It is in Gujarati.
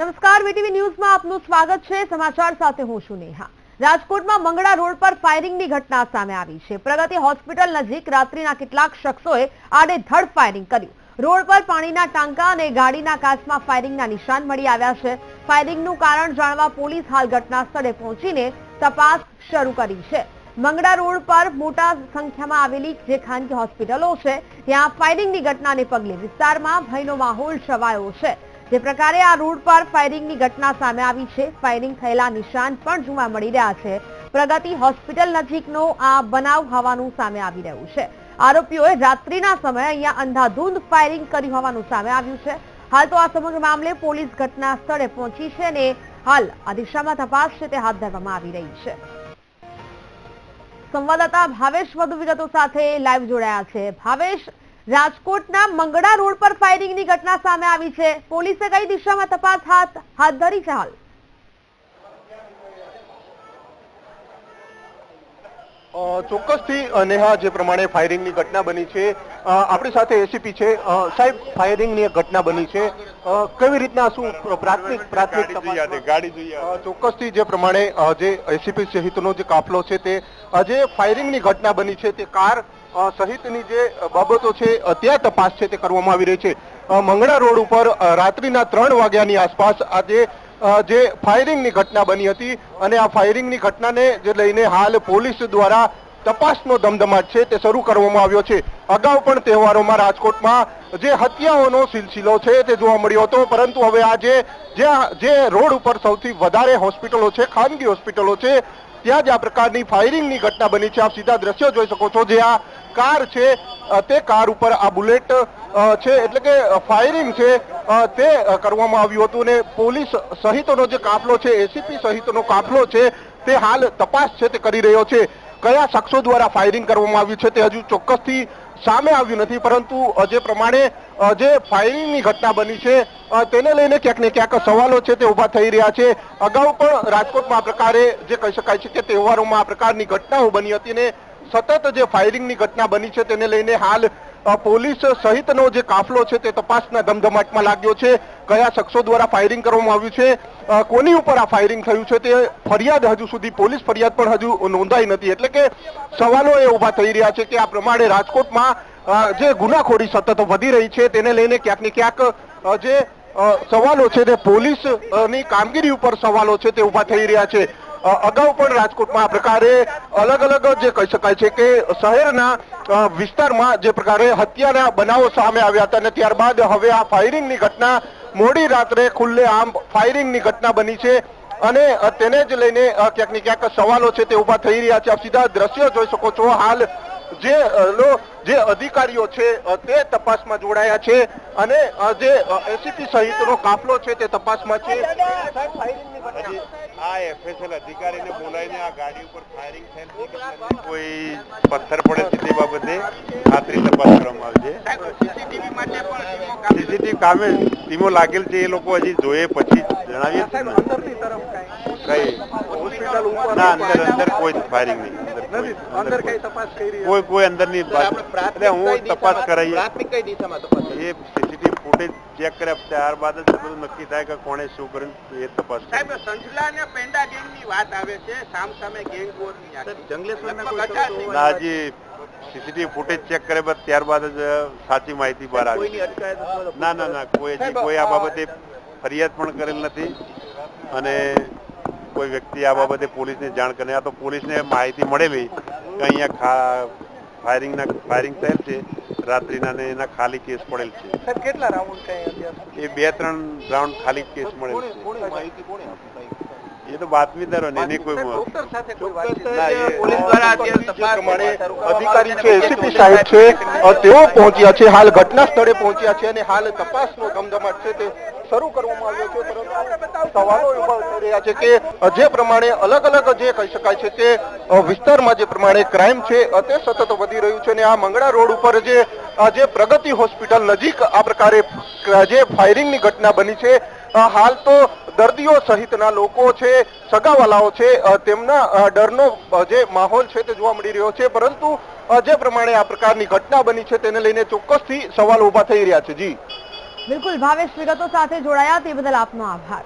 નમસ્કાર, વીટીવી ન્યૂઝમાં આપનું સ્વાગત છે. સમાચાર સાથે હું છું નેહા. રાજકોટમાં મંગળા રોડ પર ફાયરિંગની ઘટના સામે આવી છે. પ્રગતિ હોસ્પિટલ નજીક રાત્રિના કેટલાક શખ્સોએ આડેધડ ફાયરિંગ કર્યું. રોડ પર પાણીના ટાંકા અને ગાડીના કાચમાં ફાયરિંગના નિશાન મળી આવ્યા છે. ફાયરિંગનું કારણ જાણવા પોલીસ હાલ ઘટના સ્થળે પહોંચીને તપાસ શરૂ કરી છે. મંગળા રોડ પર મોટા સંખ્યામાં આવેલી જે ખાનગી હોસ્પિટલો છે, ત્યાં ફાયરિંગની ઘટનાને પગલે વિસ્તારમાં ભયનો માહોલ છવાયો છે. જે પ્રકારે આ રોડ પર ફાયરિંગની ઘટના સામે આવી છે. ફાયરિંગ થયેલા નિશાન પણ જોવા મળી રહ્યા છે. પ્રગતિ હોસ્પિટલ નજીકનો આ બનાવ હોવાનું સામે આવી રહ્યું છે. આરોપીઓએ રાત્રિના સમયે અહીંયા અંધાધૂંધ ફાયરિંગ કર્યું હોવાનું સામે આવ્યું છે. હાલ તો આ સમગ્ર મામલે પોલીસ ઘટના સ્થળે પહોંચી છે અને હાલ આ દિશામાં તપાસ છે તે હાથ ધરવામાં આવી રહી છે. સંવાદદાતા ભાવેશ વધુ વિગતો સાથે લાઈવ જોડાયા છે. ભાવેશ રાજકોટના મંગળા રોડ પર ફાયરિંગની ઘટના સામે આવી છે. પોલીસે કઈ દિશામાં તપાસ હાથ હાથ ધરી છે હાલ? ચોક્કસથી નેહા જે પ્રમાણે ફાયરિંગની ઘટના બની છે. આપણી સાથે એસીપી છે. સાહેબ ફાયરિંગની એક ઘટના બની છે. કેવી રીતના શું પ્રાથમિક પ્રાથમિક? ગાડી જોઈએ ચોક્કસથી જે પ્રમાણે જે એસીપી સહિતનો જે કાફલો છે તે જે ફાયરિંગની ઘટના બની છે તે કાર સહિતની જે બાબતો છે ત્યાં તપાસ છે તે કરવામાં આવી રહી છે. મંગળા રોડ ઉપર રાત્રિના ત્રણ વાગ્યાની આસપાસ આજે જે ફાયરિંગની ઘટના બની હતી અને આ ફાયરિંગની ઘટનાને જે લઈને હાલ પોલીસ દ્વારા તપાસનો ધમધમાટ છે તે શરૂ કરવામાં આવ્યો છે. અગાઉ પણ તહેવારોમાં રાજકોટમાં જે હત્યાઓનો સિલસિલો છે તે જોવા મળ્યો હતો, પરંતુ હવે આજે જ્યાં જે રોડ ઉપર સૌથી વધારે હોસ્પિટલો છે, ખાનગી હોસ્પિટલો છે, ત્યાં જ આ પ્રકારની ફાયરિંગની ઘટના બની છે. આપ સીધા દ્રશ્યો જોઈ શકો છો જે આ કાર છે તે કાર ઉપર આ બુલેટ છે, એટલે કે ફાયરિંગ છે તે કરવામાં આવ્યું હતું અને પોલીસ સહિતનો જે કાફલો છે એસીપી સહિતનો કાફલો છે, તે હાલ તપાસ છે, તે કરી રહ્યો છે. કયા શખ્સો દ્વારા ફાયરિંગ કરવામાં આવ્યું છે, તે હજુ ચોક્કસથી સામે આવ્યું નથી, પરંતુ જે પ્રમાણે જે ફાયરિંગની ઘટના બની છે તેને લઈને ક્યાંક ને ક્યાંક સવાલો છે, તે ઊભા થઈ રહ્યા છે. અગાઉ પણ રાજકોટમાં આ પ્રકારે જે કહી શકાય છે કે તહેવારોમાં આ પ્રકારની ઘટનાઓ બની હતી ને સતત જે ફાયરિંગની ઘટના બની છે તેને લઈને હાલ પોલીસ સહિતનો જે કાફલો છે તે તપાસના ધમધમાટમાં લાગ્યો છે. કયા શખ્સો દ્વારા ફાયરિંગ કરવામાં આવ્યું છે? કોની ઉપર આ ફાયરિંગ થયું છે? તે ફરિયાદ હજુ સુધી, પોલીસ ફરિયાદ પણ હજુ નોંધાઈ નથી. એટલે કે સવાલો એ ઊભા થઈ રહ્યા છે કે આ પ્રમાણે રાજકોટમાં જે ગુનાખોરી સતત વધી રહી છે તેને લઈને ક્યાંક ને ક્યાંક જે સવાલો છે તે પોલીસની કામગીરી ઉપર સવાલો છે તે ઊભા થઈ રહ્યા છે. અગાઉ પણ રાજકોટમાં આ પ્રકારે અલગ અલગ જે કહી શકાય છે કે શહેરના વિસ્તારમાં જે પ્રકારે હત્યાના બનાવો સામે આવ્યા હતા અને ત્યારબાદ હવે આ ફાયરિંગની ઘટના મોડી રાત્રે ખુલ્લે આમ ફાયરિંગની ઘટના બની છે અને તેને જ લઈને ક્યાંક ને ક્યાંક સવાલો છે તે ઊભા થઈ રહ્યા છે. આપ સીધા દ્રશ્યો જોઈ શકો છો. હાલ જે જે અધિકારીઓ છે તે તપાસમાં જોડાયા છે અને જે એસીપી સહિતનો કાફલો છે તે તપાસમાં છે. આ એફએસએલ અધિકારીને બોલાવીને આ ગાડી ઉપર ફાયરિંગ થયેલ કોઈ પથ્થર પડે છે તે બાબતે ખાતરી તપાસ કરવામાં આવશે. સીસીટીવી કામે ટીમો લાગેલ છે એ લોકો હજી જોઈએ પછી જણાવીએ કાંઈ. હોસ્પિટલ ઉપર અંદર અંદર કોઈ ફાયરિંગ નહીં. નથી અંદર કઈ તપાસ કરી કોઈ કોઈ અંદરની એટલે હું તપાસ કરાવી પ્રાથમિક કઈ દિશામાં તપાસ એ સીસીટીવી ફૂટેજ ચેક કર્યા ત્યારબાદ જ બધું નક્કી થાય કે કોણે શું કર્યું એ તપાસ સાહેબ. સંજલા ને પેંડા ગેંગની વાત આવે છે સામ સામે ગેંગ વોરની શખ્સો ના હજી સીસીટીવી ફૂટેજ ચેક કરે બાદ ત્યારબાદ જ સાચી માહિતી બહાર આવી. ના ના ના કોઈ કોઈ આ બાબતે ફરિયાદ પણ કરેલ નથી. અને કોઈ વ્યક્તિ આ બાબતે પોલીસને જાણ કરે આ તો પોલીસને માહિતી મળેલી કે અહીંયા ખા ફાયરિંગના ફાયરિંગ થયેલ છે. રાત્રિના ને એના ખાલી કેસ પડેલ છે. કેટલા રાઉન્ડ? એ બે ત્રણ રાઉન્ડ ખાલી કેસ મળેલ છે. એ તો બાતમીદારો ને એની કોઈ અધિકારી છે એસીપી સાહેબ છે તેઓ પહોંચ્યા છે હાલ ઘટના સ્થળે પહોંચ્યા છે અને હાલ તપાસનો ધમધમાટ છે તે શરૂ કરવામાં આવ્યો છે પરંતુ સવાલો ઊભા થઈ રહ્યા છે કે જે પ્રમાણે અલગ અલગ જે કહી શકાય છે તે વિસ્તારમાં જે પ્રમાણે ક્રાઇમ છે તે સતત વધી રહ્યું છે અને આ મંગળા રોડ ઉપર જે જે પ્રગતિ હોસ્પિટલ નજીક આ પ્રકારે જે ફાયરિંગની ઘટના બની છે હાલ તો દર્દીઓ સહિતના લોકો છે, સગાવાલાઓ છે તેમના ડરનો જે માહોલ છે તે જોવા મળી રહ્યો છે. પરંતુ જે પ્રમાણે આ પ્રકારની ઘટના બની છે તેને લઈને ચોક્કસથી સવાલ ઊભા થઈ રહ્યા છે. જી. બિલકુલ. ભાવેશ વિગતો સાથે જોડાયા તે બદલ આપનો આભાર.